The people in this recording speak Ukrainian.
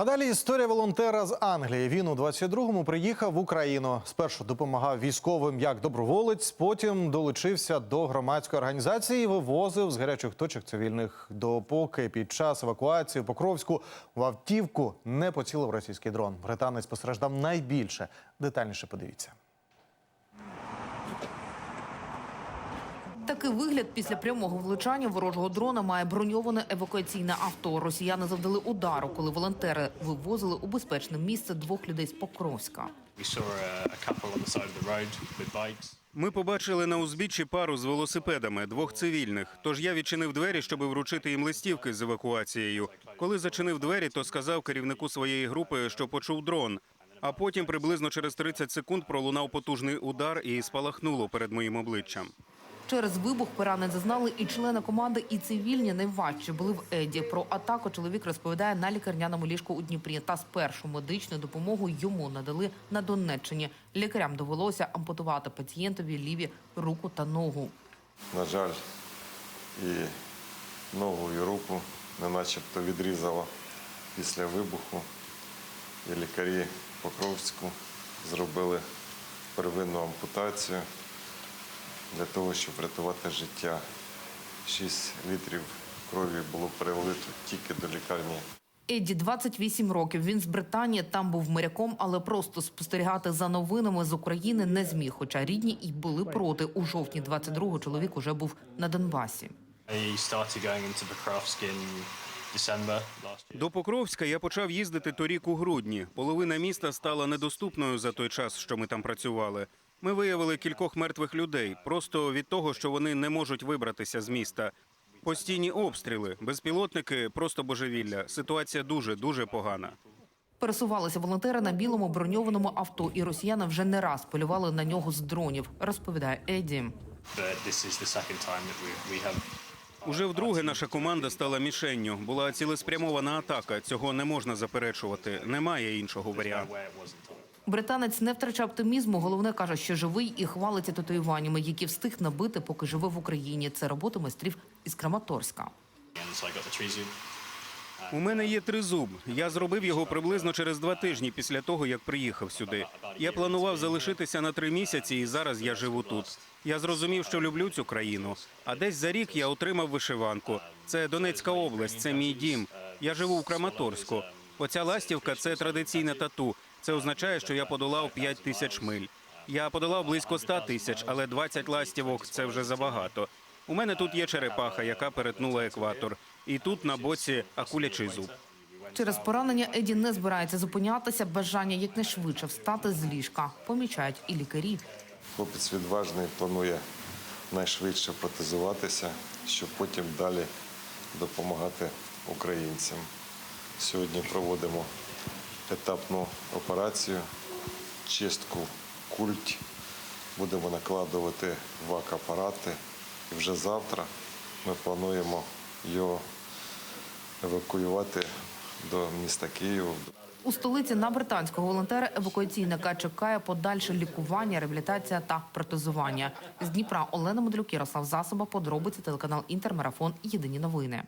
А далі історія волонтера з Англії. Він у 22-му приїхав в Україну. Спершу допомагав військовим як доброволець, потім долучився до громадської організації, і вивозив з гарячих точок цивільних. Допоки під час евакуації в Покровську в автівку не поцілив російський дрон. Британець постраждав найбільше. Детальніше подивіться. Такий вигляд після прямого влучання ворожого дрона має броньоване евакуаційне авто. Росіяни завдали удару, коли волонтери вивозили у безпечне місце двох людей з Покровська. Bikes. Ми побачили на узбіччі пару з велосипедами, двох цивільних. Тож я відчинив двері, щоб вручити їм листівки з евакуацією. Коли зачинив двері, то сказав керівнику своєї групи, що почув дрон. А потім приблизно через 30 секунд пролунав потужний удар і спалахнуло перед моїм обличчям. Через вибух поранень зазнали і члени команди, і цивільні найважчі були в Еді. Про атаку чоловік розповідає на лікарняному ліжку у Дніпрі. Та спершу медичну допомогу йому надали на Донеччині. Лікарям довелося ампутувати пацієнтові ліві руку та ногу. На жаль, і ногу, і руку не начебто відрізало після вибуху. І лікарі Покровську зробили первинну ампутацію для того, щоб врятувати життя. 6 літрів крові було перелито тільки до лікарні Едді 28 років. Він з Британії там був моряком, але просто спостерігати за новинами з України не зміг. Хоча рідні і були проти. У жовтні 22-го чоловік уже був на Донбасі. До Покровська я почав їздити торік у грудні. Половина міста стала недоступною за той час, що ми там працювали. Ми виявили кількох мертвих людей просто від того, що вони не можуть вибратися з міста. Постійні обстріли, безпілотники, просто божевілля. Ситуація дуже дуже погана. Пересувалися волонтери на білому броньованому авто, і росіяни вже не раз полювали на нього з дронів. Розповідає have Уже вдруге наша команда стала мішенню. Була цілеспрямована атака. Цього не можна заперечувати. Немає іншого варіанту. Британець не втрачав оптимізму. Головне каже, що живий і хвалиться татуюваннями, які встиг набити, поки живе в Україні. Це робота майстрів із Краматорська. У мене є тризуб. Я зробив його приблизно через два тижні після того, як приїхав сюди. Я планував залишитися на три місяці, і зараз я живу тут. Я зрозумів, що люблю цю країну. А десь за рік я отримав вишиванку. Це Донецька область, це мій дім. Я живу в Краматорську. Оця ластівка це традиційне тату. Це означає, що я подолав 5 тисяч миль. Я подолав близько 100 тисяч, але 20 ластівок це вже забагато. У мене тут є черепаха, яка перетнула екватор, і тут на боці акулячий зуб. Через поранення Еді не збирається зупинятися. Бажання якнайшвидше встати з ліжка. Помічають і лікарі. Хлопець відважний планує найшвидше протезуватися, щоб потім далі допомагати українцям. Сьогодні проводимо етапну операцію, чистку культ. Будемо накладувати вак-апарати. І вже завтра ми плануємо його евакуювати до міста Києва. У столиці на британського волонтера евакуаційника чекає подальше лікування, реабілітація та протезування. З Дніпра Олена Модлюк, Ярослав Засоба, подробиці телеканал Інтермарафон. Єдині новини.